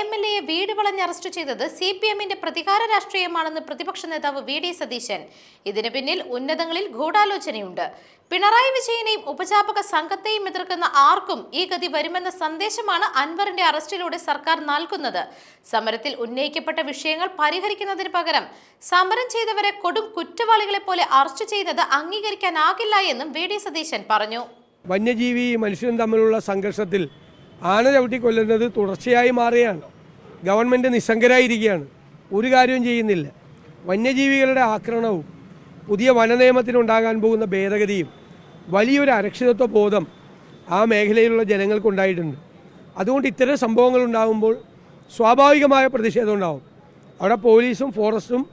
M L എയെ വീട് വളഞ്ഞ് arrest ചെയ്തത് സി പി എമ്മിന്റെ പ്രതികാര രാഷ്ട്രീയമാണെന്ന് പ്രതിപക്ഷ നേതാവ് വി ഡി സതീശൻ. ഇതിന് പിന്നിൽ ഉന്നതങ്ങളിൽ ഗൂഢാലോചനയുണ്ട്. പിണറായി വിജയനെയും ഉപജാപക സംഘത്തെയും എതിർക്കുന്ന ആർക്കും ഈ ഗതി വരുമെന്ന സന്ദേശമാണ് അൻവറിന്റെ അറസ്റ്റിലൂടെ സർക്കാർ നൽകുന്നത്. സമരത്തിൽ ഉന്നയിക്കപ്പെട്ട വിഷയങ്ങൾ പരിഹരിക്കുന്നതിന് പകരം സമരം ചെയ്തവരെ കൊടും കുറ്റവാളികളെ പോലെ അറസ്റ്റ് ചെയ്യുന്നത് അംഗീകരിക്കാനാകില്ല എന്നും വി ഡി സതീശൻ പറഞ്ഞു. വന്യജീവി മനുഷ്യൻ തമ്മിലുള്ള സംഘർഷത്തിൽ ആന ചവിട്ടി കൊല്ലുന്നത് തുടർച്ചയായി മാറുകയാണ്. ഗവൺമെന്റ് നിസ്സംഗരായിരിക്കുകയാണ്. ഒരു കാര്യവും ചെയ്യുന്നില്ല. വന്യജീവികളുടെ ആക്രമണവും പുതിയ വന വനനിയമത്തിനുണ്ടാകാൻ പോകുന്ന ഭേദഗതിയും വലിയൊരു അരക്ഷിതത്വ ബോധം ആ മേഖലയിലുള്ള ജനങ്ങൾക്കുണ്ടായിട്ടുണ്ട്. അതുകൊണ്ട് ഇത്തരം സംഭവങ്ങൾ ഉണ്ടാകുമ്പോൾ സ്വാഭാവികമായ പ്രതിഷേധം ഉണ്ടാവും. അവിടെ പോലീസും ഫോറസ്റ്റും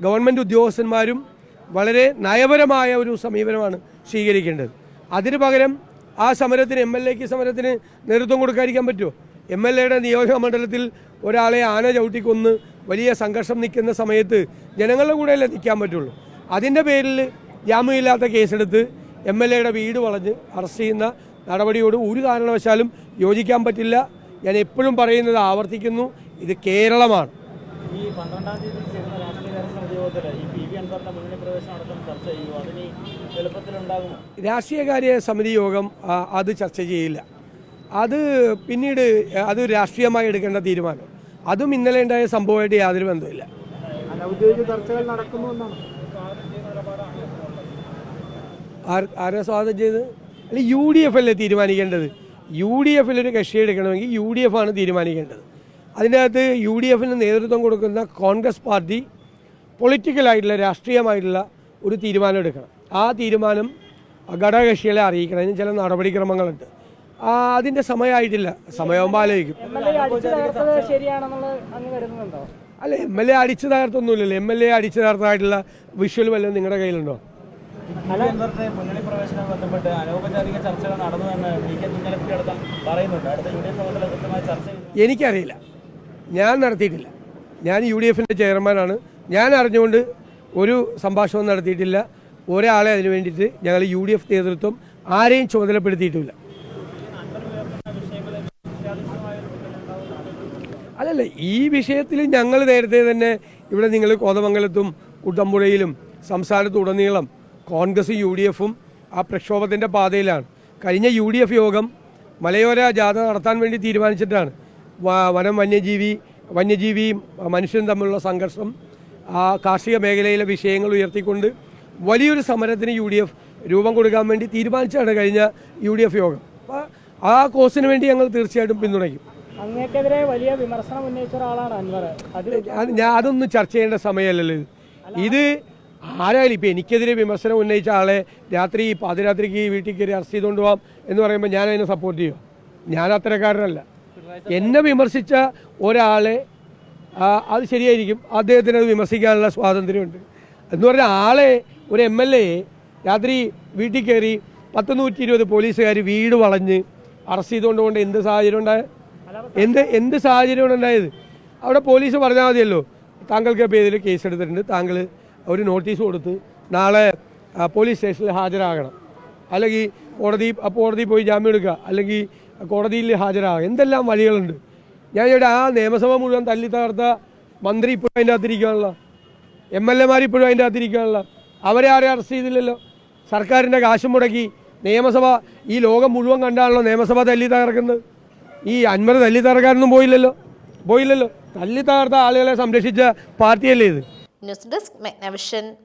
ഗവൺമെന്റ് ഉദ്യോഗസ്ഥന്മാരും വളരെ നയപരമായ ഒരു സമീപനമാണ് സ്വീകരിക്കേണ്ടത്. അതിനു പകരം ആ സമരത്തിന് എം എൽ എക്ക് സമരത്തിന് നേതൃത്വം കൊടുക്കാതിരിക്കാൻ പറ്റുമോ? എം എൽ എയുടെ നിയോജക മണ്ഡലത്തിൽ ഒരാളെ ആന ചവിട്ടിക്കൊന്ന് വലിയ സംഘർഷം നിൽക്കുന്ന സമയത്ത് ജനങ്ങളുടെ കൂടെയല്ലേ നിൽക്കാൻ പറ്റുള്ളൂ. അതിന്റെ പേരിൽ ജാമ്യമില്ലാത്ത കേസെടുത്ത് എം എൽ എയുടെ വീട് വളഞ്ഞ് അറസ്റ്റ് ചെയ്യുന്ന നടപടിയോട് ഒരു കാരണവശാലും യോജിക്കാൻ പറ്റില്ല. ഞാൻ എപ്പോഴും പറയുന്നത് ആവർത്തിക്കുന്നു. ഇത് കേരളമാണ്. ഈ പന്ത്രണ്ടാം തീയതി ചേരുന്ന രാഷ്ട്രീയകാര്യ സമിതി യോഗത്തിൽ ഈ പി വി അൻവറിന്റെ മുന്നണി പ്രവേശനം അടക്കം ചർച്ച ചെയ്യുമോ അതിന് എളുപ്പത്തിലുണ്ടാകുമോ? രാഷ്ട്രീയകാര്യ സമിതി യോഗം അത് ചർച്ച ചെയ്യില്ല. അത് പിന്നീട് അത് രാഷ്ട്രീയമായി എടുക്കേണ്ട തീരുമാനം. അതും ഇന്നലെ ഉണ്ടായ സംഭവമായിട്ട് യാതൊരു ബന്ധമില്ല അനൗദ്യോഗിക ചർച്ചകൾ നടക്കുന്നു എന്നാണ്. ആർ- ആരാ സ്വാഗതം ചെയ്ത് അല്ല യു ഡി എഫ് അല്ലേ തീരുമാനിക്കേണ്ടത്? യു ഡി എഫിൽ ഒരു കക്ഷി എടുക്കണമെങ്കിൽ യു ഡി എഫ് ആണ് തീരുമാനിക്കേണ്ടത്. അതിന്റെ അകത്ത് യു ഡി എഫിന് നേതൃത്വം കൊടുക്കുന്ന കോൺഗ്രസ് പാർട്ടി പൊളിറ്റിക്കലായിട്ടുള്ള രാഷ്ട്രീയമായിട്ടുള്ള ഒരു തീരുമാനം എടുക്കണം. ആ തീരുമാനം ഘടകകക്ഷികളെ അറിയിക്കണം. അതിന് ചില നടപടിക്രമങ്ങളുണ്ട്. ആ, അതിന്റെ സമയമായിട്ടില്ല. സമയമാകുമ്പോൾ ആലോചിക്കും. അല്ല എം എൽ എ അടിച്ചു തകർത്തൊന്നുമില്ലല്ലോ. എം എൽ എ അടിച്ചു തകർത്തതായിട്ടുള്ള വിഷ്വൽ വല്ലതും നിങ്ങളുടെ കയ്യിലുണ്ടോ? മുന്നണി ബന്ധപ്പെട്ട് അനൗപചാരിക ചർച്ചകൾ നടന്നുവെന്ന് പി കെ കുഞ്ഞാലിക്കുട്ടി അടക്കം പറയുന്നുണ്ട്. അടുത്ത യു ഡി എഫ് യോഗത്തിൽ കൃത്യമായി ചർച്ച ചെയ്തു എനിക്കറിയില്ല. ഞാൻ നടത്തിയിട്ടില്ല. ഞാൻ യു ഡി എഫിന്റെ ചെയർമാനാണ്. ഞാൻ അറിഞ്ഞുകൊണ്ട് ഒരു സംഭാഷണവും നടത്തിയിട്ടില്ല. ഒരാളെ അതിന് വേണ്ടിയിട്ട് ഞങ്ങൾ യു ഡി എഫ് നേതൃത്വം ആരെയും ചുമതലപ്പെടുത്തിയിട്ടില്ല. അല്ലല്ല ഈ വിഷയത്തിൽ ഞങ്ങൾ നേരത്തെ തന്നെ ഇവിടെ നിങ്ങൾ കോതമംഗലത്തും കുട്ടമ്പുഴയിലും സംസ്ഥാനത്തുടനീളം കോൺഗ്രസും യു ഡി എഫും ആ പ്രക്ഷോഭത്തിന്റെ പാതയിലാണ്. കഴിഞ്ഞ യു ഡി എഫ് യോഗം മലയോര ജാഥ നടത്താൻ വേണ്ടി തീരുമാനിച്ചിട്ടാണ്. വനം വന്യജീവി വന്യജീവിയും മനുഷ്യനും തമ്മിലുള്ള സംഘർഷം കാർഷിക മേഖലയിലെ വിഷയങ്ങൾ ഉയർത്തിക്കൊണ്ട് വലിയൊരു സമരത്തിന് യു ഡി എഫ് രൂപം കൊടുക്കാൻ വേണ്ടി തീരുമാനിച്ചാണ് കഴിഞ്ഞ യു ഡി എഫ് യോഗം. അപ്പോൾ ആ കോസിന് വേണ്ടി ഞങ്ങൾ തീർച്ചയായിട്ടും പിന്തുണയ്ക്കും. അങ്ങേക്കെതിരെ വലിയ വിമർശനം ഉന്നയിച്ച ഒരാളാണ് അൻവർ. ഞാൻ അതൊന്നും ചർച്ച ചെയ്യേണ്ട സമയമല്ലല്ലോ ഇത്. ഇത് ആരായാലും ഇപ്പം എനിക്കെതിരെ വിമർശനം ഉന്നയിച്ച ആളെ രാത്രി പാതിരാത്രിക്ക് വീട്ടിൽ കയറി അറസ്റ്റ് ചെയ്തുകൊണ്ട് പോകാം എന്ന് പറയുമ്പോൾ ഞാൻ അതിനെ സപ്പോർട്ട് ചെയ്യും ഞാൻ അത്തരക്കാരനല്ല. എന്നെ വിമർശിച്ച ഒരാളെ അത് ശരിയായിരിക്കും. അദ്ദേഹത്തിന് അത് വിമർശിക്കാനുള്ള സ്വാതന്ത്ര്യമുണ്ട്. എന്ന് പറഞ്ഞ ആളെ ഒരു എം എൽ എ രാത്രി വീട്ടിൽ കയറി പത്ത് നൂറ്റി ഇരുപത് പോലീസുകാർ വീട് വളഞ്ഞ് അറസ്റ്റ് ചെയ്തുകൊണ്ട് കൊണ്ട് എന്ത് സാഹചര്യം ഉണ്ടായ എന്ത് എന്ത് സാഹചര്യമാണ് ഉണ്ടായത്? അവിടെ പോലീസ് പറഞ്ഞാൽ മതിയല്ലോ. താങ്കൾക്ക് ഇതിൽ കേസ് എടുത്തിട്ടുണ്ട്. താങ്കൾ ഒരു നോട്ടീസ് കൊടുത്ത് നാളെ പോലീസ് സ്റ്റേഷനിൽ ഹാജരാകണം. അല്ലെങ്കിൽ കോടതി കോടതി പോയി ജാമ്യം എടുക്കുക. അല്ലെങ്കിൽ കോടതിയിൽ ഹാജരാകുക എന്തെല്ലാം വഴികളുണ്ട്? ഞാൻ ഇവിടെ ആ നിയമസഭ മുഴുവൻ തല്ലി തകർത്ത മന്ത്രി ഇപ്പോഴും അതിന്റെ അകത്തിരിക്കുകയാണല്ലോ. എം എൽ എമാർ ഇപ്പോഴും അതിന്റെ അകത്തിരിക്കുകയാണല്ലോ. അവരെ ആരെയും അറസ്റ്റ് ചെയ്തില്ലല്ലോ. സർക്കാരിന്റെ കാശ് മുടക്കി നിയമസഭ ഈ ലോകം മുഴുവൻ കണ്ടാണല്ലോ നിയമസഭ തല്ലി തകർക്കുന്നത്. ഈ അൻവർ തല്ലി തകർക്കാനൊന്നും പോയില്ലല്ലോ. പോയില്ലല്ലോ. തല്ലി തകർത്ത ആളുകളെ സംരക്ഷിച്ച പാർട്ടിയല്ലേ ഇത്. News desk മെഗ്നവിഷൻ